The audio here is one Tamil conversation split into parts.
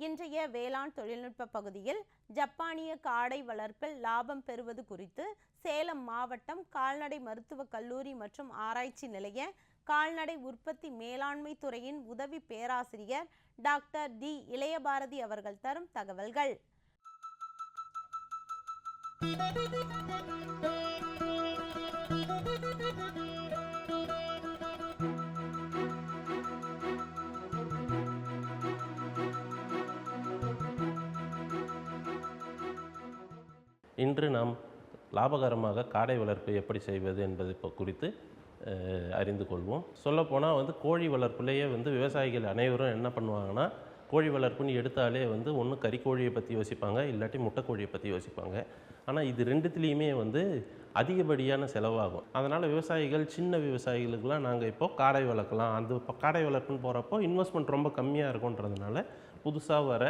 இன்றைய வேளாண் தொழில்நுட்ப பகுதியில் ஜப்பானிய காடை வளர்ப்பில் லாபம் பெறுவது குறித்து சேலம் மாவட்டம் கால்நடை மருத்துவக் கல்லூரி மற்றும் ஆராய்ச்சி நிலைய கால்நடை உற்பத்தி மேலாண்மை துறையின் உதவி பேராசிரியர் டாக்டர் டி இளையபாரதி அவர்கள் தரும் தகவல்கள். இன்று நாம் லாபகரமாக காடை வளர்ப்பு எப்படி செய்வது என்பது இப்போ குறித்து அறிந்து கொள்வோம். சொல்லப்போனால் வந்து கோழி வளர்ப்புலேயே வந்து விவசாயிகள் அனைவரும் என்ன பண்ணுவாங்கன்னா கோழி வளர்ப்புன்னு எடுத்தாலே வந்து ஒன்று கறிக்கோழியை பற்றி யோசிப்பாங்க இல்லாட்டி முட்டைக்கோழியை பற்றி யோசிப்பாங்க. ஆனால் இது ரெண்டுத்துலேயுமே வந்து அதிகப்படியான செலவாகும். அதனால் விவசாயிகள் சின்ன விவசாயிகளுக்கெல்லாம் நாங்கள் இப்போ காடை வளர்க்கலாம். அந்த இப்போ காடை வளர்ப்புன்னு போகிறப்போ இன்வெஸ்ட்மெண்ட் ரொம்ப கம்மியாக இருக்குன்றதுனால புதுசாக வர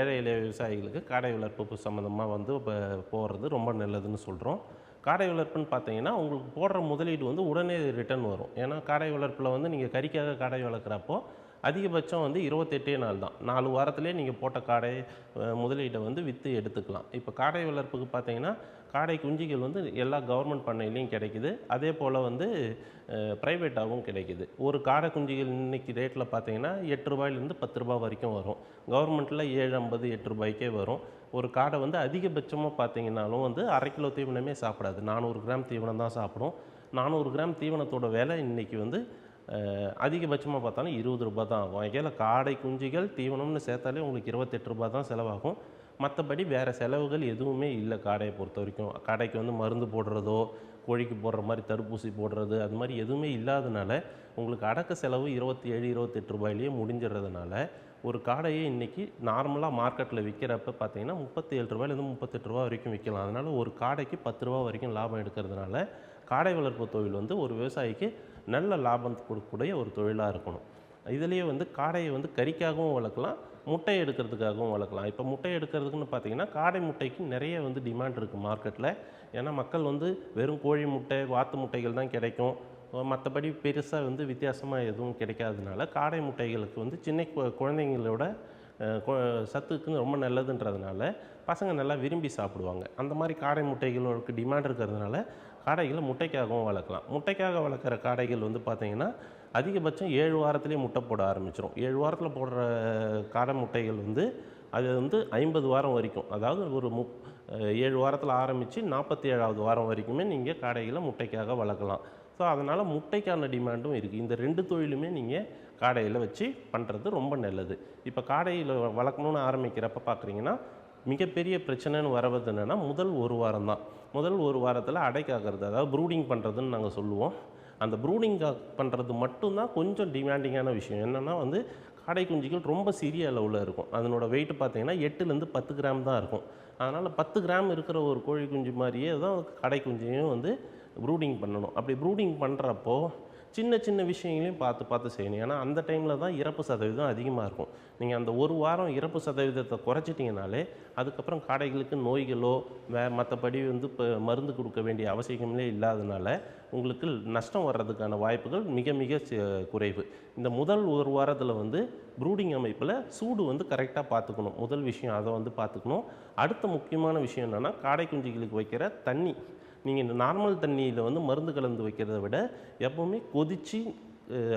ஏழை எளிய விவசாயிகளுக்கு காடை வளர்ப்பு சம்மந்தமாக வந்து இப்போ போகிறது ரொம்ப நல்லதுன்னு சொல்கிறோம் காடை வளர்ப்புன்னு பார்த்தீங்கன்னா உங்களுக்கு போடுற முதலீடு வந்து உடனே ரிட்டர்ன் வரும். ஏன்னா காடை வளர்ப்பில் வந்து நீங்கள் கறிக்காக காடை வளர்க்குறப்போ அதிகபட்சம் வந்து இருபத்தெட்டே நாள் தான். நாலு வாரத்திலே நீங்கள் போட்ட காடை முதலீட்டை வந்து விற்று எடுத்துக்கலாம். இப்போ காடை வளர்ப்புக்கு பார்த்தீங்கன்னா காடை குஞ்சுகள் வந்து எல்லா கவர்மெண்ட் பண்ணையிலையும் கிடைக்குது. அதே போல் வந்து ப்ரைவேட்டாகவும் கிடைக்குது. ஒரு காடை குஞ்சுகள் இன்னைக்கு ரேட்டில் பார்த்தீங்கன்னா எட்டு ரூபாயிலேருந்து பத்து ரூபாய் வரைக்கும் வரும். கவர்மெண்ட்டில் ஏழு ஐம்பது எட்டு ரூபாய்க்கே வரும். ஒரு காடை வந்து அதிகபட்சமாக பார்த்தீங்கன்னாலும் வந்து அரை கிலோ தீவனமே சாப்பிடாது. நானூறு கிராம் தீவனம் தான் சாப்பிடும். நானூறு கிராம் தீவனத்தோட விலை இன்றைக்கி வந்து அதிகபட்சமாக பார்த்தாலும் இருபது ரூபாய் தான் ஆகும். ஏன்னா காடை குஞ்சுகள் தீவனம்னு சேர்த்தாலே உங்களுக்கு இருபத்தெட்டு ரூபாய் தான் செலவாகும். மற்றபடி வேறு செலவுகள் எதுவுமே இல்லை காடையை பொறுத்த வரைக்கும். காடைக்கு வந்து மருந்து போடுறதோ கோழிக்கு போடுற மாதிரி தடுப்பூசி போடுறது அது மாதிரி எதுவுமே இல்லாதனால உங்களுக்கு அடக்க செலவு இருபத்தி ஏழு இருபத்தெட்டு ரூபாயிலேயே முடிஞ்சிடுறதுனால ஒரு காடையை இன்றைக்கி நார்மலாக மார்க்கெட்டில் விற்கிறப்ப பார்த்தீங்கன்னா முப்பத்தி ஏழு ரூபாயிலேருந்து முப்பத்தெட்டு ரூபா வரைக்கும் விற்கலாம் அதனால் ஒரு காடைக்கு பத்து ரூபா வரைக்கும் லாபம் எடுக்கிறதுனால காடை வளர்ப்பு தொழில் வந்து ஒரு விவசாயிக்கு நல்ல லாபம் கொடுக்கக்கூடிய ஒரு தொழிலாக இருக்கணும். இதுலேயே வந்து காடையை வந்து கறிக்காகவும் வளர்க்கலாம் முட்டை எடுக்கிறதுக்காகவும் வளர்க்கலாம். இப்போ முட்டை எடுக்கிறதுக்குன்னு பார்த்தீங்கன்னா காடை முட்டைக்கு நிறைய வந்து டிமாண்ட் இருக்குது மார்க்கெட்டில் ஏன்னா மக்கள் வந்து வெறும் கோழி முட்டை வாத்து முட்டைகள் தான் கிடைக்கும். மற்றபடி பெருசாக வந்து வித்தியாசமாக எதுவும் கிடைக்காதனால காடை முட்டைகளுக்கு வந்து சின்ன கு- குழந்தைங்களோட சத்துக்குன்னு சத்துக்கு ரொம்ப நல்லதுன்றதுனால பசங்க நல்லா விரும்பி சாப்பிடுவாங்க. அந்த மாதிரி காடை முட்டைகளுக்கு டிமாண்ட் இருக்கிறதுனால காடைகளை முட்டைக்காகவும் வளர்க்கலாம். முட்டைக்காக வளர்க்குற காடைகள் வந்து பார்த்திங்கன்னா அதிகபட்சம் ஏழு வாரத்திலே முட்டை போட ஆரம்பிச்சிடும் ஏழு வாரத்தில் போடுற காடை முட்டைகள் வந்து அது வந்து ஐம்பது வாரம் வரைக்கும். அதாவது ஒரு முப் ஏழு வாரத்தில் ஆரம்பித்து நாற்பத்தி ஏழாவது வாரம் வரைக்குமே நீங்கள் காடைகளை முட்டைக்காக வளர்க்கலாம். ஸோ அதனால் முட்டைக்கான டிமாண்டும் இருக்குது இந்த ரெண்டு தொழிலுமே நீங்கள் காடையில் வச்சு பண்ணுறது ரொம்ப நல்லது. இப்போ காடையில் வளர்க்கணும்னு ஆரம்பிக்கிறப்ப பார்க்குறீங்கன்னா மிகப்பெரிய பிரச்சனைன்னு வரவது என்னென்னா முதல் ஒரு வாரம் தான். முதல் ஒரு வாரத்தில் அடைக்காக்கிறது அதாவது ப்ரூடிங் பண்ணுறதுன்னு நாங்கள் சொல்லுவோம். அந்த ப்ரூடிங் பண்ணுறது மட்டும்தான் கொஞ்சம் டிமாண்டிங்கான விஷயம். என்னென்னா வந்து காடை குஞ்சுகள் ரொம்ப சிறிய அளவில் இருக்கும். அதனோட வெயிட் பார்த்தீங்கன்னா எட்டுலேருந்து பத்து கிராம் தான் இருக்கும். அதனால் பத்து கிராம் இருக்கிற ஒரு கோழி குஞ்சு மாதிரியே தான் கடை குஞ்சையும் வந்து ப்ரூடிங் பண்ணணும். அப்படி ப்ரூடிங் பண்ணுறப்போ சின்ன சின்ன விஷயங்களையும் பார்த்து பார்த்து செய்யணும். ஏன்னா அந்த டைமில் தான் இறப்பு சதவீதம் அதிகமாக இருக்கும். நீங்கள் அந்த ஒரு வாரம் இறப்பு சதவீதத்தை குறைச்சிட்டிங்கனாலே அதுக்கப்புறம் காடைகளுக்கு நோய்களோ வே மற்றபடி வந்து இப்போ மருந்து கொடுக்க வேண்டிய அவசியமே இல்லாதனால உங்களுக்கு நஷ்டம் வர்றதுக்கான வாய்ப்புகள் மிக மிக குறைவு. இந்த முதல் ஒரு வாரத்தில் வந்து ப்ரூடிங் அமைப்பில் சூடு வந்து கரெக்டாக பார்த்துக்கணும். முதல் விஷயம் அதை வந்து பார்த்துக்கணும். அடுத்த முக்கியமான விஷயம் என்னென்னா காடை குஞ்சுகளுக்கு வைக்கிற தண்ணி. நீங்கள் இந்த நார்மல் தண்ணியில் வந்து மருந்து கலந்து வைக்கிறத விட எப்போவுமே கொதித்து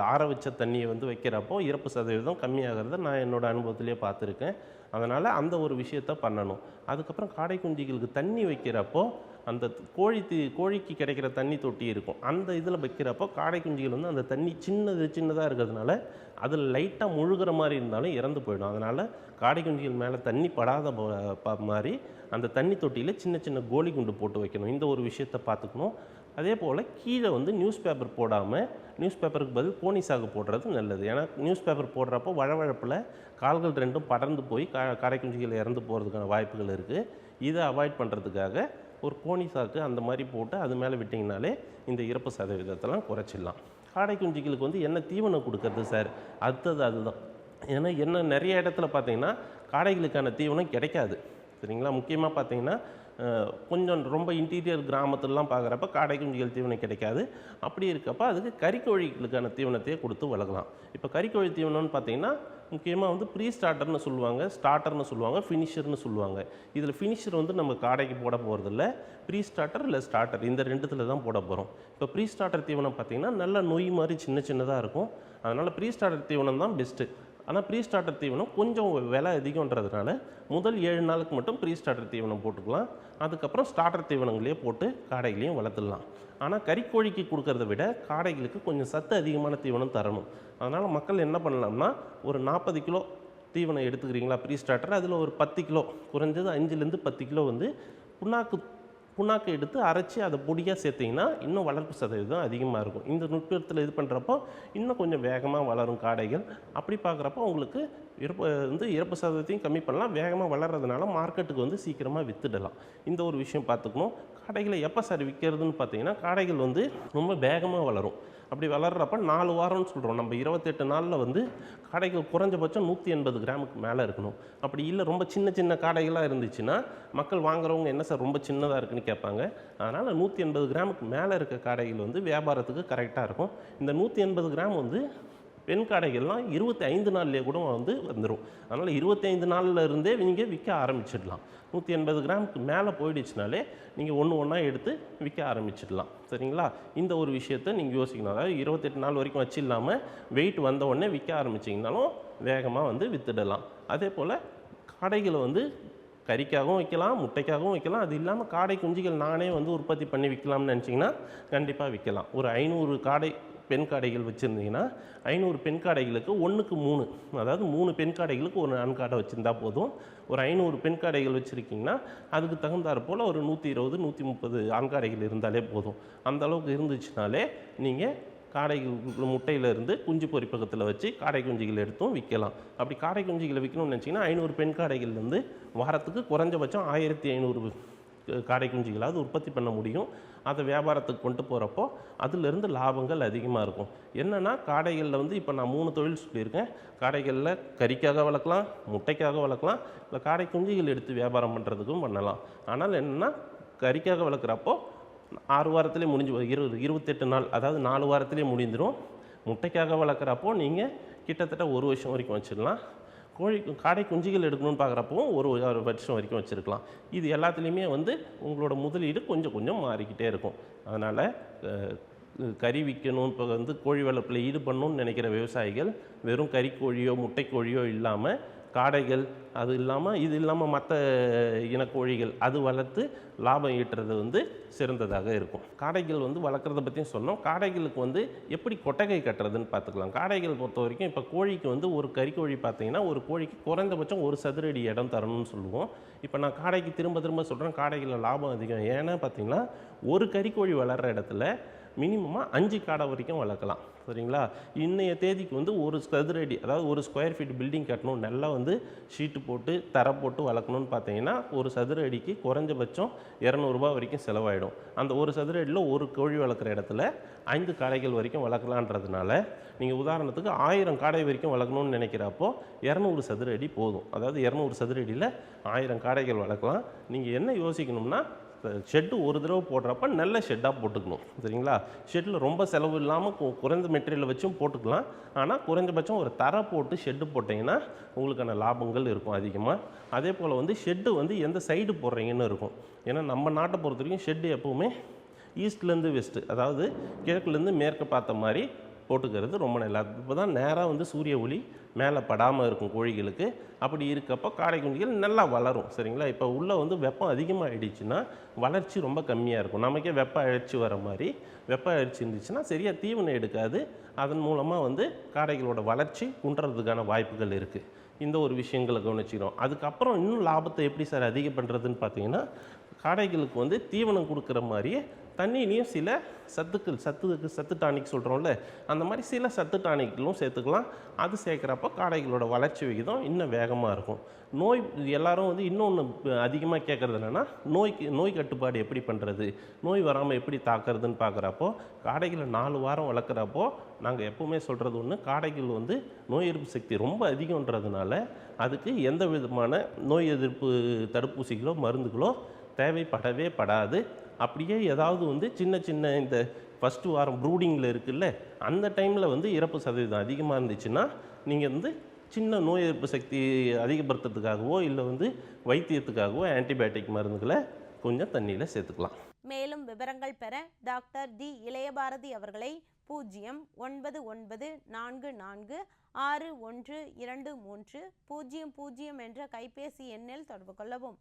ஆற வச்ச தண்ணியை வந்து வைக்கிறப்போ இறப்பு சதவீதம் கம்மியாகிறத நான் என்னோடய அனுபவத்திலே பார்த்துருக்கேன். அதனால் அந்த ஒரு விஷயத்த பண்ணணும். அதுக்கப்புறம் காடைக்குஞ்சிகளுக்கு தண்ணி வைக்கிறப்போ அந்த கோழி தீ கோழிக்கு கிடைக்கிற தண்ணி தொட்டி இருக்கும். அந்த இதில் வைக்கிறப்போ காடை குஞ்சிகள் வந்து அந்த தண்ணி சின்னது சின்னதாக இருக்கிறதுனால அதில் லைட்டாக முழுகிற மாதிரி இருந்தாலும் இறந்து போயிடும். அதனால் காடை மேலே தண்ணி படாத ப- மாதிரி அந்த தண்ணி தொட்டியில் சின்ன சின்ன கோலி குண்டு போட்டு வைக்கணும். இந்த ஒரு விஷயத்தை பார்த்துக்கணும். அதே போல் கீழே வந்து நியூஸ் பேப்பர் போடாமல் நியூஸ் பேப்பருக்கு பதில் கோணி சாகு போடுறது நல்லது. ஏன்னா நியூஸ் பேப்பர் போடுறப்போ வழவழப்பில் கால்கள் ரெண்டும் படர்ந்து போய் கா காடை இறந்து போகிறதுக்கான வாய்ப்புகள் இருக்குது இதை அவாய்ட் பண்ணுறதுக்காக ஒரு கோணி சாக்கு அந்த மாதிரி போட்டு அது மேலே விட்டிங்கனாலே இந்த இறப்பு சதவீதத்தெல்லாம் குறைச்சிடலாம். காடை குஞ்சுகளுக்கு வந்து என்ன தீவனம் கொடுக்கறது சார். அடுத்தது அதுதான். ஏன்னா என்ன நிறைய இடத்துல பார்த்தீங்கன்னா காடைகளுக்கான தீவனம் கிடைக்காது. சரிங்களா? முக்கியமாக பார்த்தீங்கன்னா கொஞ்சம் ரொம்ப இன்டீரியர் கிராமத்துலலாம் பார்க்குறப்ப காடை குஞ்சுகள் தீவனம் கிடைக்காது. அப்படி இருக்கப்ப அதுக்கு கறிக்கோழிகளுக்கான தீவனத்தையே கொடுத்து வளர்க்கலாம். இப்போ கறிக்கோழி தீவனம்னு பார்த்தீங்கன்னா முக்கியமாக வந்து ப்ரீ ஸ்டார்டர்னு சொல்லுவாங்க ஸ்டார்டர்னு சொல்லுவாங்க ஃபினிஷர்னு சொல்லுவாங்க. இதில் ஃபினிஷர் வந்து நம்ம காடைக்கு போட போகிறதில்ல ப்ரீ ஸ்டார்டர் இல்லை ஸ்டார்டர் இந்த ரெண்டுத்தில் தான் போட போகிறோம் இப்போ ப்ரீ ஸ்டார்டர் தீவனம் பார்த்தீங்கன்னா நல்ல நொய் மாதிரி சின்ன சின்னதாக இருக்கும். அதனால் ப்ரீ ஸ்டார்டர் தீவனம் தான் பெஸ்ட்டு ஆனால் ப்ரீ ஸ்டார்டர் தீவனம் கொஞ்சம் விலை அதிகன்றதுனால முதல் ஏழு நாளுக்கு மட்டும் ப்ரீ ஸ்டார்டர் தீவனம் போட்டுக்கலாம். அதுக்கப்புறம் ஸ்டார்டர் தீவனங்களே போட்டு காடைகளையும் வளர்த்துடலாம். ஆனால் கறிக்கோழிக்கு கொடுக்கறத விட காடைகளுக்கு கொஞ்சம் சத்து அதிகமான தீவனம் தரணும். அதனால் மக்கள் என்ன பண்ணலாம்னா ஒரு நாற்பது கிலோ தீவனம் எடுத்துக்கிறீங்களா ப்ரீ ஸ்டார்டர் அதில் ஒரு பத்து கிலோ குறைஞ்சது அஞ்சுலேருந்து பத்து கிலோ வந்து புண்ணாக்கு புண்ணாக்கு எடுத்து அரைச்சி அதை பொடியாக சேர்த்திங்கன்னா இன்னும் வளர்ப்பு சதவீதம் அதிகமாக இருக்கும். இந்த நுட்பத்தில் இது பண்ணுறப்போ இன்னும் கொஞ்சம் வேகமாக வளரும் காடைகள். அப்படி பார்க்குறப்போ உங்களுக்கு இறப்பு வந்து இறப்பு சதவீதத்தையும் கம்மி பண்ணலாம். வேகமாக வளர்றதுனால மார்க்கெட்டுக்கு வந்து சீக்கிரமாக வித்துடலாம். இந்த ஒரு விஷயம் பார்த்துக்கணும். காடைகளை எப்போ சார் விற்கிறதுன்னு பார்த்தீங்கன்னா காடைகள் வந்து ரொம்ப வேகமாக வளரும். அப்படி வளர்றப்ப நாலு வாரம்னு சொல்கிறோம் நம்ம இருபத்தெட்டு நாளில் வந்து காடைகள் குறைஞ்சபட்சம் நூற்றி எண்பது கிராமுக்கு மேலே இருக்கணும். அப்படி இல்லை ரொம்ப சின்ன சின்ன காடைகளாக இருந்துச்சுன்னா மக்கள் வாங்குறவங்க என்ன சார் ரொம்ப சின்னதாக இருக்குன்னு கேட்பாங்க. அதனால் நூற்றி எண்பது கிராமுக்கு மேலே இருக்க காடைகள் வந்து வியாபாரத்துக்கு கரெக்டாக இருக்கும். இந்த நூற்றி எண்பது கிராம் வந்து பெண் காடைகள்லாம் இருபத்தி ஐந்து நாள்லேயே கூட வந்து வந்துடும் அதனால் இருபத்தைந்து நாளில் இருந்தே நீங்கள் விற்க ஆரம்பிச்சிடலாம். நூற்றி எண்பது கிராமுக்கு மேலே போயிடுச்சுனாலே நீங்கள் ஒன்று ஒன்றா எடுத்து விற்க ஆரம்பிச்சிடலாம். சரிங்களா? இந்த ஒரு விஷயத்தை நீங்கள் யோசிக்கணும். அதாவது இருபத்தெட்டு நாள் வரைக்கும் வச்சு இல்லாமல் வெயிட் வந்த உடனே விற்க ஆரம்பிச்சிங்கனாலும் வேகமாக வந்து வித்துடலாம். அதே போல் காடைகளை வந்து கறிக்காகவும் வைக்கலாம் முட்டைக்காகவும் வைக்கலாம். அது இல்லாமல் காடை குஞ்சுகள் நானே வந்து உற்பத்தி பண்ணி விற்கலாம்னு நினச்சிங்கன்னா கண்டிப்பாக விற்கலாம் ஒரு ஐநூறு காடை பெண் காடைகள் வச்சுருந்தீங்கன்னா ஐநூறு பெண் காடைகளுக்கு ஒன்றுக்கு மூணு அதாவது மூணு பெண் காடைகளுக்கு ஒரு ஆண் காடை வச்சுருந்தா போதும். ஒரு ஐநூறு பெண் காடைகள் வச்சுருக்கீங்கன்னா அதுக்கு தகுந்தாற் போல் ஒரு நூற்றி இருபது நூற்றி முப்பது ஆண் காடைகள் இருந்தாலே போதும். அந்த அளவுக்கு இருந்துச்சுனாலே நீங்கள் காடைகள் முட்டையிலேருந்து குஞ்சு பொறிப்பகத்தில் வச்சு காடை குஞ்சுகள் எடுத்தும் விற்கலாம் அப்படி காடை குஞ்சுகளை விற்கணும்னு நினச்சிங்கன்னா ஐநூறு பெண் காடைகள்லேருந்து வாரத்துக்கு குறைஞ்சபட்சம் ஆயிரத்தி ஐநூறு காடை குஞ்சுகளாவது உற்பத்தி பண்ண முடியும். அதை வியாபாரத்துக்கு கொண்டு போகிறப்போ அதிலிருந்து லாபங்கள் அதிகமாக இருக்கும். என்னென்னா காடைகளில் வந்து இப்போ நான் மூணு தொழில் சொல்லியிருக்கேன். காடைகளில் கறிக்காக வளர்க்கலாம் முட்டைக்காக வளர்க்கலாம் இல்லை காடை குஞ்சுகள் எடுத்து வியாபாரம் பண்ணுறதுக்கும் பண்ணலாம். ஆனால் என்னென்னா கறிக்காக வளர்க்குறப்போ ஆறு வாரத்திலே முடிஞ்சு இருபது இருபத்தெட்டு நாள் அதாவது நாலு வாரத்திலே முடிந்துடும் முட்டைக்காக வளர்க்குறப்போ நீங்கள் கிட்டத்தட்ட ஒரு வருஷம் வரைக்கும் வச்சிடலாம். கோழி காடை குஞ்சுகள் எடுக்கணும்னு பார்க்குறப்போ ஒரு ஒரு வருஷம் வரைக்கும் வச்சுருக்கலாம். இது எல்லாத்துலேயுமே வந்து உங்களோட முதலீடு கொஞ்சம் கொஞ்சம் மாறிக்கிட்டே இருக்கும். அதனால் கறி விற்கணும் இப்போ வந்து கோழி வளர்ப்பில் ஈடுபடணும்னு நினைக்கிற விவசாயிகள் வெறும் கறிக்கோழியோ முட்டைக்கோழியோ இல்லாமல் காடைகள் அது இல்லாமல் இது இல்லாமல் மற்ற இனக்கோழிகள் அது வளர்த்து லாபம் ஈட்டுறது வந்து சிறந்ததாக இருக்கும். காடைகள் வந்து வளர்க்குறத பற்றியும் சொன்னோம். காடைகளுக்கு வந்து எப்படி கொட்டகை கட்டுறதுன்னு பார்த்துக்கலாம். காடைகள் பொறுத்த வரைக்கும் இப்போ கோழிக்கு வந்து ஒரு கறிக்கோழி பார்த்தீங்கன்னா ஒரு கோழிக்கு குறைந்தபட்சம் ஒரு சதுரடி இடம் தரணும்னு சொல்லுவோம். இப்போ நான் காடைக்கு திரும்ப திரும்ப சொல்கிறேன் காடைகளில் லாபம் அதிகம். ஏன்னா பார்த்தீங்கன்னா ஒரு கறிக்கோழி வளர்கிற இடத்துல மினிமமாக அஞ்சு காடை வரைக்கும் வளர்க்கலாம். சரிங்களா? இன்றைய தேதிக்கு வந்து ஒரு சதுரடி அதாவது ஒரு ஸ்கொயர் ஃபீட் பில்டிங் கட்டணும். நல்லா வந்து ஷீட்டு போட்டு தர போட்டு வளர்க்கணும்னு பார்த்தீங்கன்னா ஒரு சதுர அடிக்கு குறைஞ்சபட்சம் இரநூறுபா வரைக்கும் செலவாயிடும். அந்த ஒரு சதுர அடியில் ஒரு கோழி வளர்க்குற இடத்துல ஐந்து காடைகள் வரைக்கும் வளர்க்கலான்றதுனால நீங்கள் உதாரணத்துக்கு ஆயிரம் காடை வரைக்கும் வளர்க்கணும்னு நினைக்கிறப்போ இரநூறு சதுர அடி போதும். அதாவது இரநூறு சதுர அடியில் ஆயிரம் காடைகள் வளர்க்கலாம். நீங்கள் என்ன யோசிக்கணும்னா ஷெட்டு ஒரு தடவை போடுறப்ப நல்ல ஷெட்டாக போட்டுக்கணும் சரிங்களா? ஷெட்டில் ரொம்ப செலவு இல்லாமல் குறைந்த மெட்டீரியல் வச்சும் போட்டுக்கலாம். ஆனால் குறைஞ்சபட்சம் ஒரு தரம் போட்டு ஷெட்டு போட்டிங்கன்னா உங்களுக்கான லாபங்கள் இருக்கும் அதிகமாக அதே போல் வந்து ஷெட்டு வந்து எந்த சைடு போடுறீங்கன்னு இருக்கும். ஏன்னா நம்ம நாட்டை பொறுத்த வரைக்கும் ஷெட்டு எப்போவுமே ஈஸ்ட்லேருந்து வெஸ்ட்டு அதாவது கிழக்குலேருந்து மேற்கு பார்த்த மாதிரி போட்டுக்கிறது ரொம்ப நல்லா இப்போ தான் நேராக வந்து சூரிய ஒளி மேலே படாமல் இருக்கும் கோழிகளுக்கு. அப்படி இருக்கப்போ காடை குஞ்சுகள் நல்லா வளரும் சரிங்களா? இப்போ உள்ளே வந்து வெப்பம் அதிகமாகிடுச்சுன்னா வளர்ச்சி ரொம்ப கம்மியாக இருக்கும். நமக்கே வெப்ப அழைச்சி வர மாதிரி வெப்ப அழைச்சி இருந்துச்சுன்னா சரியாக தீவனம் எடுக்காது. அதன் மூலமாக வந்து காடைகளோட வளர்ச்சி குன்றதுக்கான வாய்ப்புகள் இருக்குது இந்த ஒரு விஷயங்களை கவனிச்சிக்கிறோம். அதுக்கப்புறம் இன்னும் லாபத்தை எப்படி சார் அதிகம் பண்ணுறதுன்னு பார்த்தீங்கன்னா காடைகளுக்கு வந்து தீவனம் கொடுக்குற மாதிரியே தண்ணியிலையும் சில சத்துக்கள் சத்துக்கு சத்து டானிக் சொல்கிறோம்ல அந்த மாதிரி சில சத்து டானிக்களும் சேர்த்துக்கலாம். அது சேர்க்குறப்போ காடைகளோட வளர்ச்சி விகிதம் இன்னும் வேகமாக இருக்கும். நோய் எல்லாரும் வந்து இன்னொன்று அதிகமாக கேட்குறது என்னென்னா நோய்க்கு நோய் கட்டுப்பாடு எப்படி பண்ணுறது நோய் வராமல் எப்படி தாக்குறதுன்னு பார்க்குறப்போ காடைகளை நாலு வாரம் வளர்க்குறப்போ நாங்கள் எப்போவுமே சொல்கிறது ஒன்று காடைகள் வந்து நோய் எதிர்ப்பு சக்தி ரொம்ப அதிகன்றதுனால அதுக்கு எந்த விதமான நோய் எதிர்ப்பு தடுப்பூசிகளோ மருந்துகளோ தேவைப்படவே படாது. அப்படியே ஏதாவது வந்து சின்ன சின்ன இந்த ஃபஸ்ட்டு வாரம் ப்ரூடிங்கில் இருக்குல்ல அந்த டைமில் வந்து இறப்பு சதவீதம் அதிகமாக இருந்துச்சுன்னா நீங்கள் வந்து சின்ன நோய் எதிர்ப்பு சக்தி அதிகப்படுத்துறதுக்காகவோ இல்லை வந்து வைத்தியத்துக்காகவோ ஆன்டிபயோட்டிக் மருந்துகளை கொஞ்சம் தண்ணியில் சேர்த்துக்கலாம். மேலும் விவரங்கள் பெற டாக்டர் டி இளையபாரதி அவர்களை பூஜ்ஜியம் ஒன்பது ஒன்பது நான்கு நான்கு ஆறு ஒன்று இரண்டு மூன்று பூஜ்ஜியம் பூஜ்ஜியம் என்ற கைபேசி எண்ணில் தொடர்பு கொள்ளவும்.